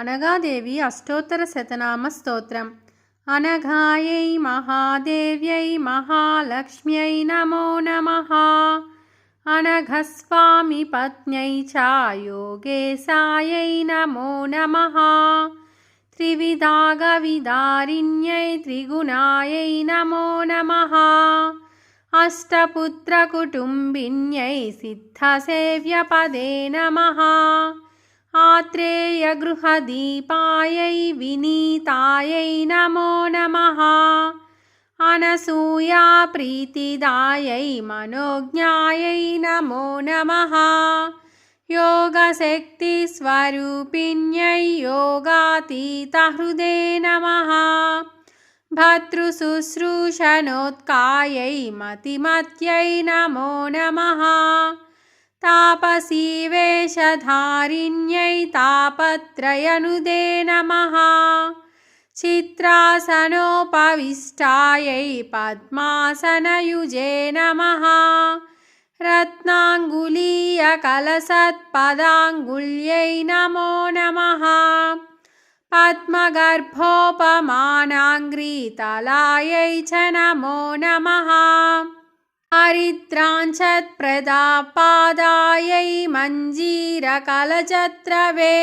अनघादेवी अष्टोत्तरशतनामस्तोत्रम् अनघायै महादेव्यै महालक्ष्म्यै नमो नमः अनघस्वामिपत्न्यै च योगेशायै नमो नमः त्रिविदागविदारिण्यै त्रिगुणायै नमो नमः अष्टपुत्रकुटुम्बिन्यै सिद्धसेव्यपदे नमः आत्रेयगृहदीपायै विनीतायै नमो नमः। अनसूयाप्रीतिदायै मनोज्ञायै नमो नमः। योगशक्तिस्वरूपिण्यै योगातीतहृदे नमः। भर्तृशुश्रूषणोत्कायै मतिमत्यै नमो नमः तापसी वेषधारिण्यै तापत्रयनुदे नमः। चित्रासनोपविष्टायै पद्मासनयुजे नमः। रत्नाङ्गुलीयकलसत्पदाङ्गुल्यै नमो नमः। पद्मगर्भोपमानाङ्घ्रितलायै च नमो नमः हरिद्राञ्चत्प्रदापादायै मञ्जीरकलचत्रवे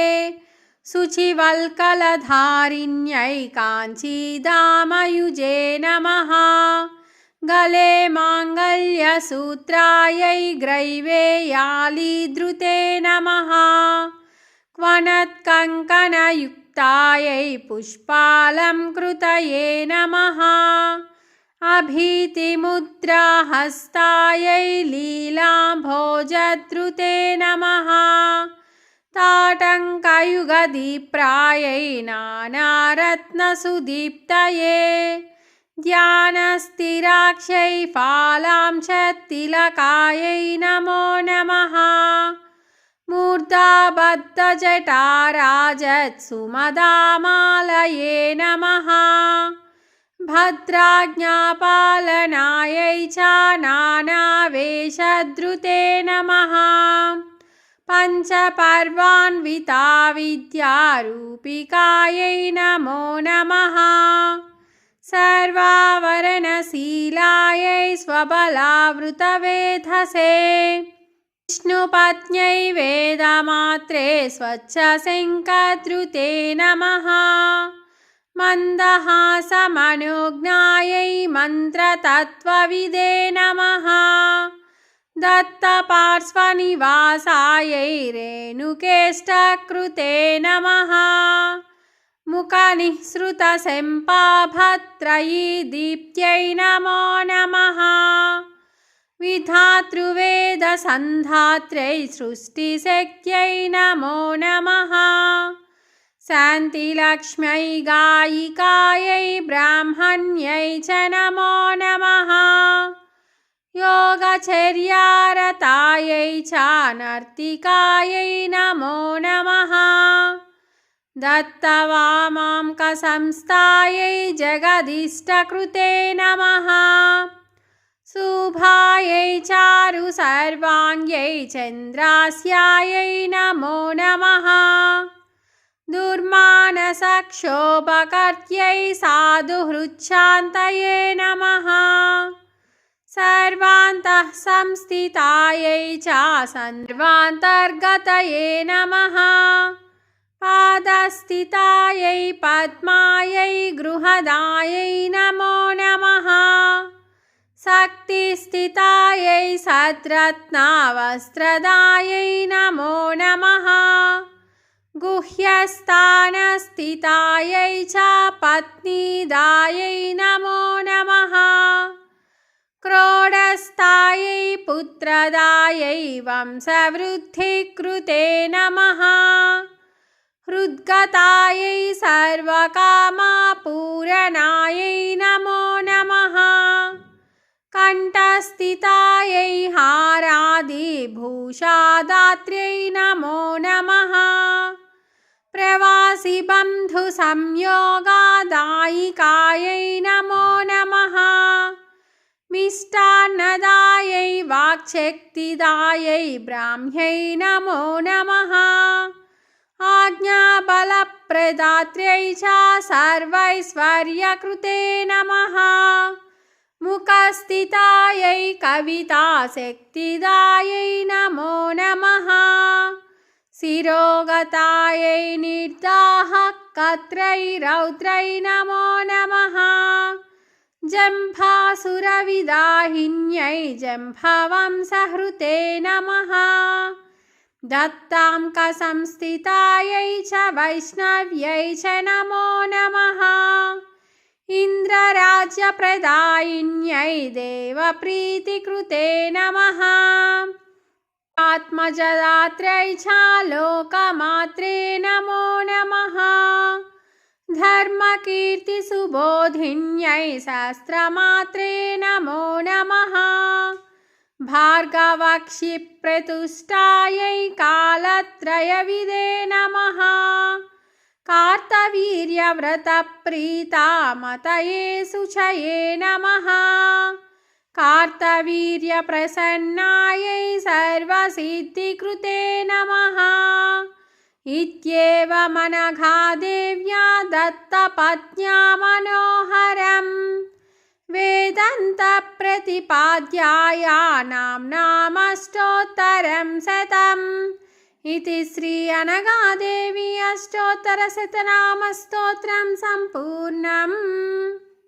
शुचिवल्कलधारिण्यै काञ्चीदामयुजे नमः। गले माङ्गल्यसूत्रायै ग्रैवेयालीधृते नमः। क्वनत्कङ्कणयुक्तायै पुष्पालङ्कृतये नमः अभीतिमुद्राहस्तायै लीलाभोजधृते नमः। ताटङ्कयुगदीप्रायै नानारत्नसुदीप्तये। ध्यानस्थिराक्षै फालां च तिलकायै नमो नमः। मूर्धाबद्धजटाराजत्सुमदामालये नमः भद्राज्ञापालनायै च नानावेशधृते नमः। पञ्चपर्वान्विता विद्यारूपिकायै नमो नमः। सर्वावरणशीलायै स्वबलावृतवेधसे। विष्णुपत्न्यै वेदमात्रे स्वच्छशङ्कधृते नमः मन्दहासमनुज्ञायै मन्त्रतत्त्वविदे नमः। दत्तपार्श्वनिवासायै रेणुकेष्टकृते नमः। मुखनिःसृतशम्पाभत्रयी दीप्त्यै नमो नमः। विधातृवेदसन्धात्र्यै सृष्टिशक्त्यै नमो नमः शान्तिलक्ष्म्यै गायिकायै ब्राह्मण्यै च नमो नमः। योगचर्यारतायै च नर्तिकायै नमो। नमः दत्तवामाङ्कसंस्थायै जगदिष्टकृते नमः। शुभायै चारु सर्वाङ्ग्यै चन्द्रास्यायै नमो नमः दुर्मानसक्षोभकर्त्यै साधुहृच्छान्तये नमः। सर्वान्तः संस्थितायै च सर्वान्तर्गतये नमः। पादस्थितायै पद्मायै गृहदायै नमो नमः। शक्तिस्थितायै सद्रत्नावस्त्रदायै नमो नमः गुह्यस्थानस्थितायै च पत्नीदायै नमो नमः। क्रोडस्थायै पुत्रदायै वंशवृद्धिकृते नमः। हृद्गतायै सर्वकामापूरणायै नमो नमः। कण्ठस्थितायै हारादिभूषादात्र्यै नमो नमः प्रवासिबन्धुसंयोगादायिकायै नमो नमः। मिष्टान्नदायै वाक्शक्तिदायै ब्राह्म्यै नमो नमः। आज्ञाबलप्रदात्र्यै च सर्वैश्वर्यकृते नमः। मुखस्थितायै कविताशक्तिदायै नमो नमः शिरोगतायै निर्दाह कत्रै रौद्रै नमो। नमः जम्भासुरविदाहिन्यै जम्भवंसहृते नमः। दत्ताङ्कसंस्थितायै च वैष्णव्यै च नमो नमः। इन्द्रराज्यप्रदायिन्यै देवप्रीतिकृते नमः आत्मजदात्र्यै च लोकमात्रे नमो। नमः धर्मकीर्तिसुबोधिन्यै शास्त्रमात्रे नमो नमः। भार्गवक्षिप्रतुष्टायै कालत्रयविदे नमः। कार्तवीर्यव्रतप्रीतामतये शुचये नमः। कार्तवीर्यप्रसन्नायै सर्वसिद्धिकृते नमः। इत्येवमनघादेव्या दत्तपत्न्या मनोहरम् वेदन्तप्रतिपाद्याया नाम्नामष्टोत्तरं शतम् इति श्री अनगादेवी अष्टोत्तरशतनामस्तोत्रं सम्पूर्णम्